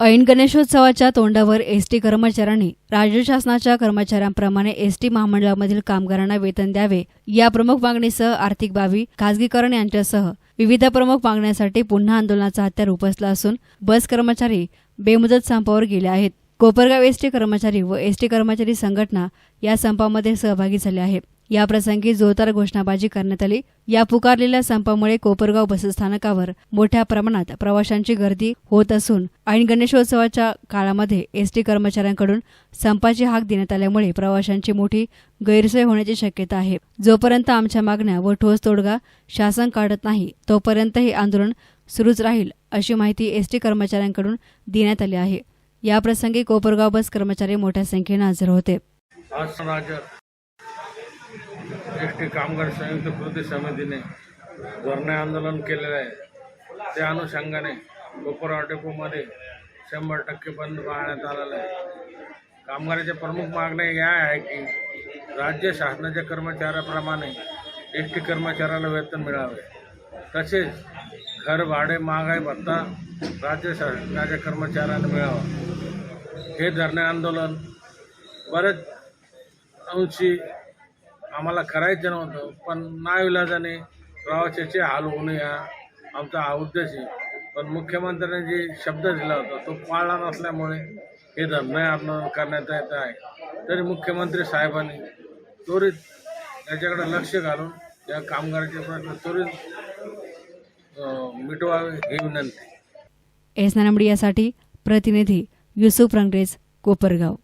ऐन गणेशोत्सवाच्या तोंडावर एस टी कर्मचाऱ्यांनी राज्य शासनाच्या कर्मचाऱ्यांप्रमाणे एस टी महामंडळामधील कामगारांना वेतन द्यावे या प्रमुख मागणीसह आर्थिक बाबी खासगीकरण यांच्यासह विविध प्रमुख मागण्यांसाठी पुन्हा आंदोलनाचा हत्यार उपसला असून बस कर्मचारी बेमुदत संपावर गेले आहेत. कोपरगाव एस टी कर्मचारी व एस टी कर्मचारी संघटना या संपामध्ये सहभागी झाल्या आहेत. याप्रसंगी जोरदार घोषणाबाजी करण्यात आली. या पुकारलेल्या संपामुळे कोपरगाव बसस्थानकावर मोठ्या प्रमाणात प्रवाशांची गर्दी होत असून ऐन गणेशोत्सवाच्या काळामध्ये एसटी कर्मचाऱ्यांकडून संपाची हाक देण्यात आल्यामुळे प्रवाशांची मोठी गैरसोय होण्याची शक्यता आहे. जोपर्यंत आमच्या मागण्या व ठोस तोडगा शासन काढत नाही तोपर्यंत हे आंदोलन सुरूच राहील अशी माहिती एसटी कर्मचाऱ्यांकडून देण्यात आली आहे. याप्रसंगी कोपरगाव बस कर्मचारी मोठ्या संख्येनं हजर होते. आज एस टी कामगार संयुक्त कृती समितीने धरणे आंदोलन केलेलं आहे. त्या अनुषंगाने कोपरा डेपोमध्ये शंभर टक्के बंद पाळण्यात आलेलं आहे. कामगाराच्या प्रमुख मागण्या या आहे की राज्य शासनाच्या कर्मचाऱ्याप्रमाणे एस टी कर्मचाऱ्याला वेतन मिळावे. तसेच घर भाडे महागाई भत्ता राज्य शासनाच्या कर्मचाऱ्यांना मिळावा. हे धरणे आंदोलन बरेच अंशी आम्हाला करायचं नव्हतं पण नाविलाजाने प्रवाशाचे हाल होऊ नये हा आमचा हा उद्देश आहे. पण मुख्यमंत्र्यांनी जे शब्द दिला होता तो पाळला नसल्यामुळे हे धरणे आंदोलन करण्यात येत आहे. तरी मुख्यमंत्री साहेबांनी त्वरित याच्याकडे लक्ष घालून या कामगाराचे प्रश्न त्वरित मिटवावे ही विनंती. एस नानमडी यासाठी प्रतिनिधी युसुफ रंगरेज कोपरगाव.